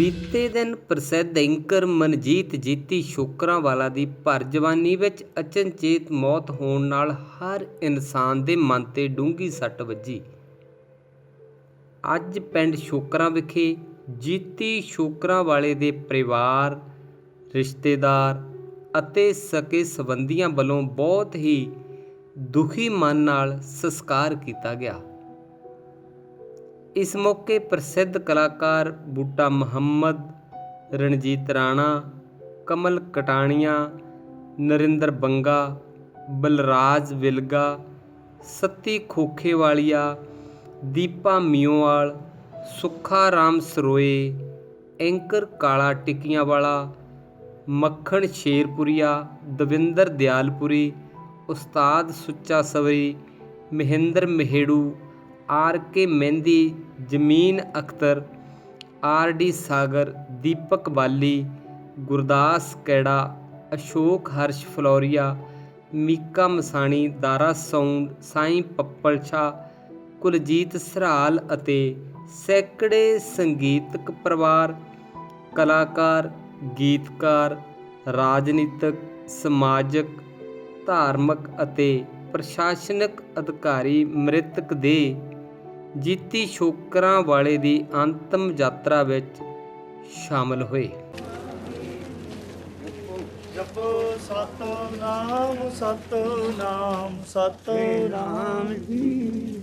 ਬੀਤੇ ਦਿਨ ਪ੍ਰਸਿੱਧ ਐਂਕਰ ਮਨਜੀਤ ਜੀਤੀ ਸ਼ੋਕਰਾਂਵਾਲਾ ਦੀ ਭਰ ਜਵਾਨੀ ਵਿੱਚ ਅਚਨਚੇਤ ਮੌਤ ਹੋਣ ਨਾਲ ਹਰ ਇਨਸਾਨ ਦੇ ਮਨ ਤੇ ਡੂੰਘੀ ਸੱਟ ਵੱਜੀ। ਅੱਜ ਪਿੰਡ ਸ਼ੋਕਰਾਂ ਵਿਖੇ ਜੀਤੀ ਸ਼ੋਕਰਾਂਵਾਲੇ ਦੇ ਪਰਿਵਾਰ, ਰਿਸ਼ਤੇਦਾਰ ਅਤੇ ਸਕੇ ਸੰਬੰਧੀਆਂ ਵੱਲੋਂ ਬਹੁਤ ਹੀ ਦੁਖੀ ਮਨ ਨਾਲ ਸੰਸਕਾਰ ਕੀਤਾ ਗਿਆ। ਇਸ ਮੌਕੇ ਪ੍ਰਸਿੱਧ ਕਲਾਕਾਰ Buta Muhammad, Ranjit Rana, Kamal Kataniyan, Narinder Banga, Balraj Vilga, Satti Khokhewalia, Deepa Miowal Sukha Ram Saroye, anchor Kala Tikkiyan Wala Makhan Sherpuria, Davinder Dayalpuri, Ustad Sucha Swari, Mahinder Mahiru R K Mehndi, Zameen Akhtar, R D Sagar, Deepak Bali, Gurdas Kaira, Ashok Harsh ਫਲੋਰੀਆ, Mika ਮਸਾਣੀ, ਦਾਰਾ ਸੌਂਡ, ਸਾਈਂ ਪੱਪਲ ਸ਼ਾਹ ਕੁਲਜੀਤ ਸਰਾਲ ਅਤੇ ਸੈਂਕੜੇ ਸੰਗੀਤਕ ਪਰਿਵਾਰ, ਕਲਾਕਾਰ, ਗੀਤਕਾਰ, ਰਾਜਨੀਤਿਕ, ਸਮਾਜਿਕ, ਧਾਰਮਿਕ ਅਤੇ ਪ੍ਰਸ਼ਾਸਨਿਕ ਅਧਿਕਾਰੀ ਮ੍ਰਿਤਕ ਦੇ ਜੀਤੀ ਸ਼ੋਕਰਾਂ ਵਾਲੇ ਦੀ ਅੰਤਮ ਯਾਤਰਾ ਵਿੱਚ ਸ਼ਾਮਲ ਹੋਏ। ਜਪੋ ਸਤਨਾਮ ਸਤਨਾਮ ਸਤਨਾਮ ਜੀ।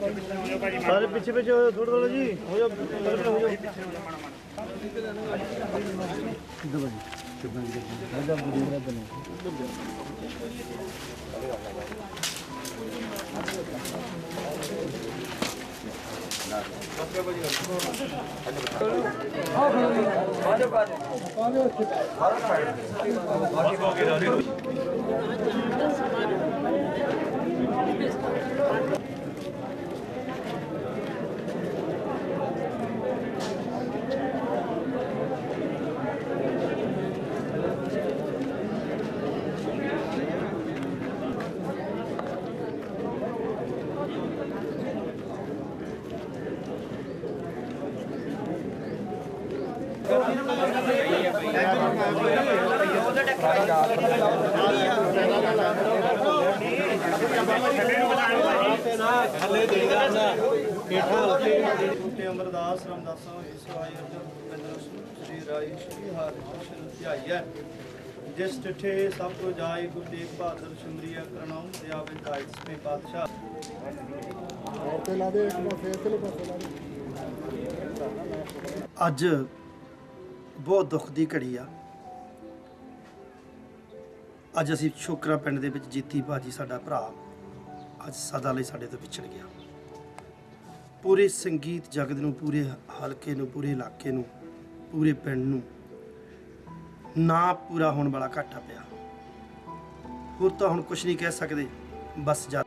ਸਾਰੇ ਪਿੱਛੇ ਪਿੱਛੇ ਹੋ ਥੋੜਾ ਥੋੜਾ ਜੀ। ਹੋ ਜਾ ਹੋ ਜਾ ਤੇ ਅਮਰਦਾਸ ਰਾਮਦਾਸੋ ਈਸਵਾਈ ਅਰਜਨ ਸ੍ਰੀ ਰਾਈ ਸ੍ਰੀ ਹਰਿ ਧਿਆਈ ਹੈ ਜਿਸ ਟਿਠੇ ਸਭ ਤੋਂ ਜਾਏ ਗੁਰੂ ਤੇਗ ਬਹਾਦਰ ਸਿਮਰਿਆ ਕਰਨਾਉ ਦਿਆ ਵਿਕਾਇ ਸਪੇ ਪਾਤਸ਼ਾਹ ਅੱਜ ਬਹੁਤ ਦੁੱਖ ਦੀ ਘੜੀ ਆ। ਅੱਜ ਅਸੀਂ ਸ਼ੋਕਰਾ ਪਿੰਡ ਦੇ ਵਿੱਚ ਜੀਤੀ ਬਾਜੀ ਸਾਡਾ ਭਰਾ, ਅੱਜ ਸਦਾ ਲਈ ਸਾਡੇ ਤੋਂ ਵਿਛੜ ਗਿਆ। ਪੂਰੇ ਸੰਗੀਤ ਜਗਤ ਨੂੰ, ਪੂਰੇ ਹਲਕੇ ਨੂੰ, ਪੂਰੇ ਇਲਾਕੇ ਨੂੰ, ਪੂਰੇ ਪਿੰਡ ਨੂੰ ਨਾ ਪੂਰਾ ਹੋਣ ਵਾਲਾ ਘਾਟਾ ਪਿਆ। ਹੋਰ ਤਾਂ ਹੁਣ ਕੁਝ ਨਹੀਂ ਕਹਿ ਸਕਦੇ, ਬਸ ਜਾ